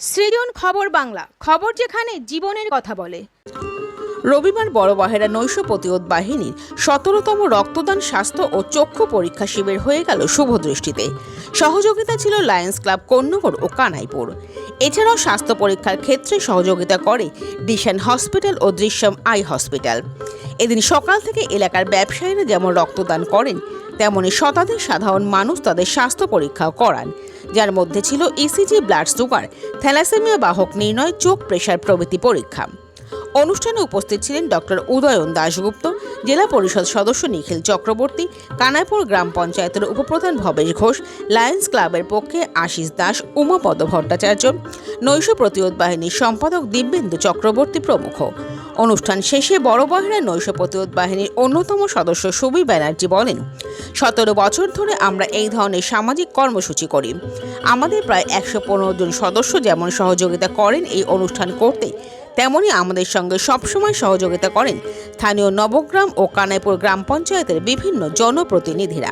সৃজন খবর বাংলা, খবর যেখানে জীবনের কথা বলে। রবিবার বড়বাহেরা নৈশ প্রতিরোধ বাহিনীর সতেরোতম রক্তদান স্বাস্থ্য ও চক্ষু পরীক্ষা শিবির হয়ে গেল শুভদৃষ্টিতে। সহযোগিতা ছিল লায়ন্স ক্লাব কন্যগর ও কানাইপুর। এছাড়াও স্বাস্থ্য পরীক্ষার ক্ষেত্রে সহযোগিতা করে ডিশান হসপিটাল ও দৃশ্যম আই হসপিটাল। এদিন সকাল থেকে এলাকার ব্যবসায়ীরা যেমন রক্তদান করেন, তেমনি শতাধিক সাধারণ মানুষ তাদের স্বাস্থ্য পরীক্ষাও করান, যার মধ্যে ছিল ইসিজি ব্লাড সুগার থ্যালাসেমিয়া বাহক নির্ণয়, চোখ প্রেশার প্রভৃতি পরীক্ষা। অনুষ্ঠানে উপস্থিত ছিলেন ডক্টর উদয়ন দাশগুপ্ত, জেলা পরিষদ সদস্য নিখিল চক্রবর্তী, কানাইপুর গ্রাম পঞ্চায়েতের উপপ্রধান ভবেশ ঘোষ, লায়ন্স ক্লাবের পক্ষে আশিস দাস, উমাপদ ভট্টাচার্য, নৈশ প্রতিরোধ বাহিনীর সম্পাদক দিব্যেন্দু চক্রবর্তী প্রমুখ। অনুষ্ঠান শেষে বড় বহেরা নৈশ প্রতিরোধ বাহিনীর অন্যতম সদস্য সুবি ব্যানার্জি বলেন, সতেরো বছর ধরে আমরা এই ধরনের সামাজিক কর্মসূচি করি। আমাদের প্রায় একশো পনেরো জন সদস্য যেমন সহযোগিতা করেন এই অনুষ্ঠান করতে তেমনি আমাদের সঙ্গে সবসময় সহযোগিতা করেন স্থানীয় নবগ্রাম ও কানাইপুর গ্রাম পঞ্চায়েতের বিভিন্ন জনপ্রতিনিধিরা।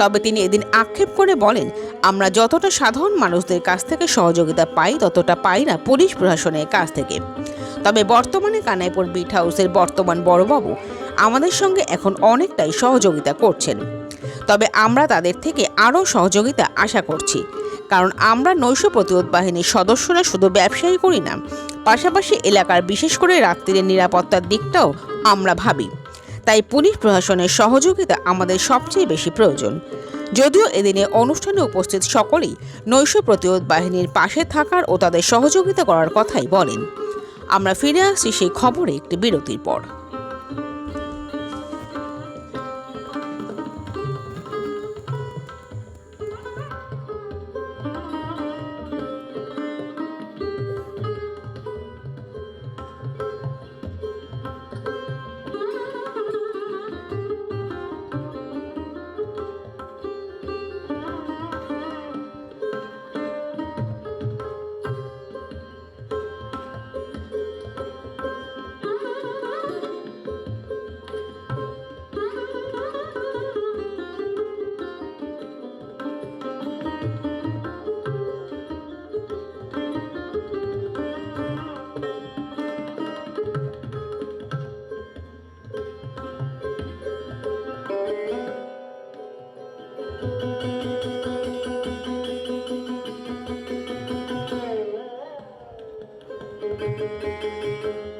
তবে তিনি এদিন আক্ষেপ করে বলেন, আমরা যতটা সাধারণ মানুষদের কাছ থেকে সহযোগিতা পাই, ততটা পাই না পুলিশ প্রশাসনের কাছ থেকে। তবে বর্তমানে কানাইপুর বিট হাউসের বর্তমান বড়বাবু আমাদের সঙ্গে এখন অনেকটাই সহযোগিতা করছেন। তবে আমরা তাদের থেকে আরও সহযোগিতা আশা করছি, কারণ আমরা নৈশ প্রতিরোধ বাহিনীর সদস্যরা শুধু ব্যবসায়ী করি না পাশাপাশি এলাকার বিশেষ করে রাত্রির নিরাপত্তার দিকটাও আমরা ভাবি। তাই পুলিশ প্রশাসনের সহযোগিতা আমাদের সবচেয়ে বেশি প্রয়োজন। যদিও এদিনে অনুষ্ঠানে উপস্থিত সকলেই নৈশ প্রতিরোধ বাহিনীর পাশে থাকার ও তাদের সহযোগিতা করার কথাই বলেন। আমরা ফিরে আসছি সেই খবরে একটি বিরতির পর। Thank you.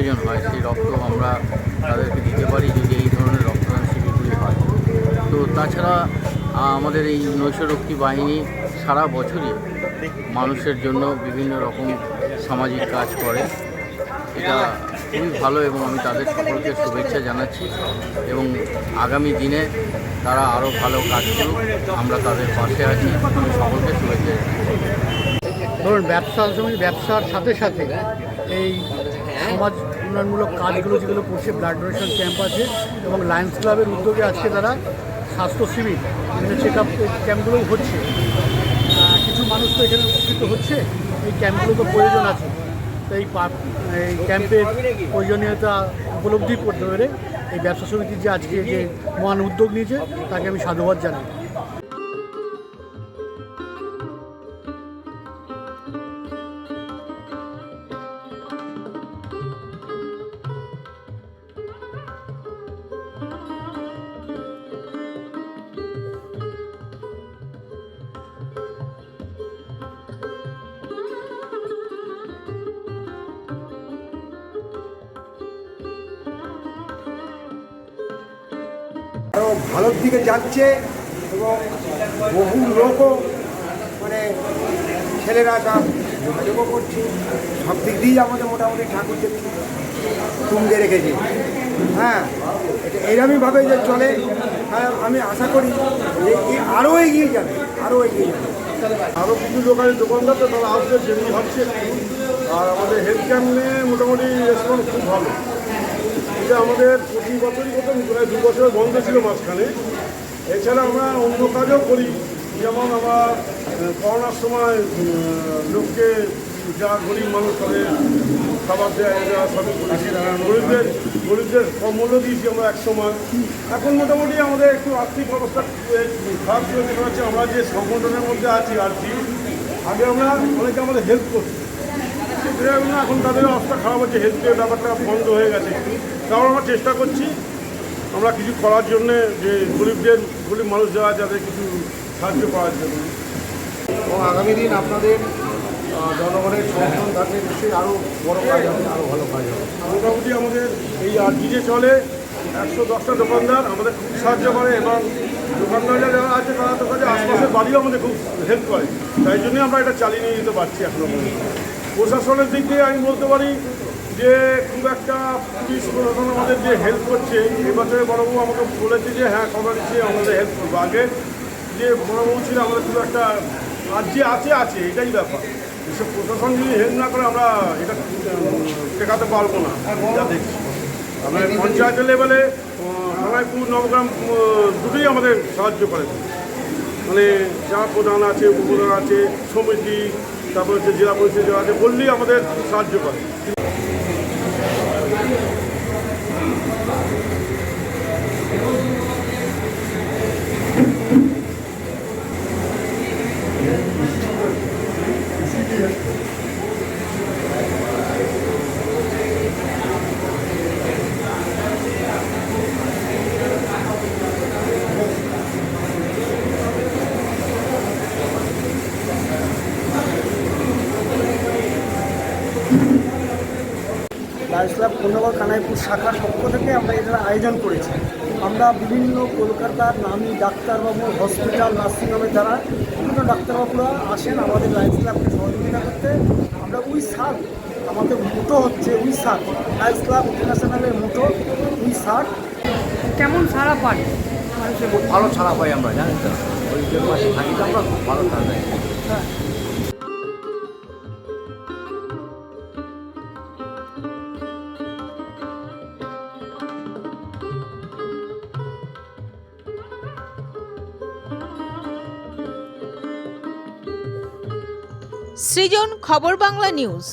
প্রয়োজন হয়, সেই রক্ত আমরা তাদেরকে দিতে পারি যদি এই ধরনের রক্তদান শিবিরগুলি হয়। তো তাছাড়া আমাদের এই নৈশরক্ষী বাহিনী সারা বছরই মানুষের জন্য বিভিন্ন রকম সামাজিক কাজ করে। এটা খুবই ভালো এবং আমি তাদের সকলকে শুভেচ্ছা জানাচ্ছি এবং আগামী দিনে তারা আরও ভালো কাজ করুক, আমরা তাদের পাশে আছি। আমি সকলকে শুভেচ্ছা ধরুন ব্যবসা ব্যবসার সাথে সাথে এই সমাজ উন্নয়নমূলক কাজগুলো যেগুলো করছে ব্লাড ডোনেশন ক্যাম্প আছে এবং লায়ন্স ক্লাবের উদ্যোগে আজকে তারা স্বাস্থ্য শিবির বিভিন্ন চেক আপ ক্যাম্পগুলোও হচ্ছে। কিছু মানুষ তো এখানে উপকৃত হচ্ছে, এই ক্যাম্পগুলো তো প্রয়োজন আছে। তো এই এই ক্যাম্পের প্রয়োজনীয়তা উপলব্ধি করতে পেরে এই ব্যবসা সমিতির যে আজকে যে মহান উদ্যোগ নিয়েছে, তাকে আমি সাধুবাদ জানাই। ভালোর দিকে যাচ্ছে এবং বহু লোকও মানে ছেলেরা তা যোগাযোগও করছে, সব দিক দিয়েই আমাদের মোটামুটি ঠাকুরকে তুঙ্গে রেখেছে। হ্যাঁ এরমইভাবে যে চলে হ্যাঁ আমি আশা করি যে আরও এগিয়ে যাবে, আরও এগিয়ে যাবে। আরও কিছু দোকানের দোকানদার তো তারা আসবে সেদিনই ভাবছে, আর আমাদের হেলথ ক্যাম্প মোটামুটি রেসপন্স খুব ভালো। এটা আমাদের প্রতি বছরই করতাম প্রায় দু বছর বন্ধ ছিল মাঝখানে। এছাড়া আমরা অন্য কাজও করি, যেমন আমরা করোনার সময় লোককে যা গরিব মানুষ তাদের খাবার দেয় করেছি গরিবদের গরিবদের কম মূল্য দিয়েছি আমরা এক সময় এখন মোটামুটি আমাদের একটু আর্থিক অবস্থা খারাপ ছিল, দেখা যাচ্ছে আমরা যে সংগঠনের মধ্যে আছি, আর কি, আগে আমরা অনেকে আমাদের হেল্প করছি এখন তাদের অবস্থা খারাপ হচ্ছে হেলথের ব্যাপারটা বন্ধ হয়ে গেছে। তাও আমরা চেষ্টা করছি আমরা কিছু করার জন্যে যে গরিবদের গরিব মানুষ যারা যাদের কিছু সাহায্য করার জন্য। এবং আগামী দিন আপনাদের জনগণের সমর্থন থাকলে নিশ্চয়ই আরও বড় কাজ হবে আরও ভালো কাজ হবে। মোটামুটি আমাদের এই আরজি যে চলে একশো দশটা দোকানদার আমাদের খুব সাহায্য করে এবং দোকানদাররা যারা আছে তারা তো কাছে আশপাশের বাড়িও আমাদের খুব হেল্প করে। তাই জন্যই আমরা এটা চালিয়ে নিয়ে যেতে পারছি এখনও পর্যন্ত প্রশাসনের দিক দিয়ে আমি বলতে পারি যে খুব একটা পুলিশ প্রশাসন আমাদের যে হেল্প করছে এবছরে বড়বাবু আমাকে বলেছে যে হ্যাঁ খবর দিচ্ছে আমাদের হেল্প করব। আগে যে বড়বাবু ছিল, আমাদের খুব একটা আর যে আছে আছে, এটাই ব্যাপার। এসব প্রশাসন যদি হেল্প না করে, আমরা এটা টেকাতে পারব না, যা দেখছি। আমরা পঞ্চায়েতের লেভেলে হানাইপুর নবগ্রাম দুটোই আমাদের সাহায্য করে। মানে যা প্রধান আছে, উপপ্রধান আছে, সমিতি তারপর হচ্ছে জেলা পরিষদ যারা আছে বললেই আমাদের সাহায্য করে লায়ন্স ক্লাব পূর্ণগর কানাইপুর শাখার পক্ষ থেকে আমরা এটা আয়োজন করেছি। আমরা বিভিন্ন কলকাতার নামী ডাক্তারবাবু হসপিটাল নার্সিংহোমের দ্বারা বিভিন্ন ডাক্তারবাবুরা আসেন আমাদের লায়ন্স ক্লাবকে সহযোগিতা করতে আমরা উই সার আমাদের মোটো হচ্ছে উই সার লায়ন্স ক্লাব ইন্টারন্যাশনালের মোটো উই সার কেমন সারা পান? খুব ভালো ছাড়া পাই আমরা জানেন তো? ওই পাশে থাকি তো আমরা খুব ভালো ছাড়া পাই। সৃজন খবর বাংলা নিউজ।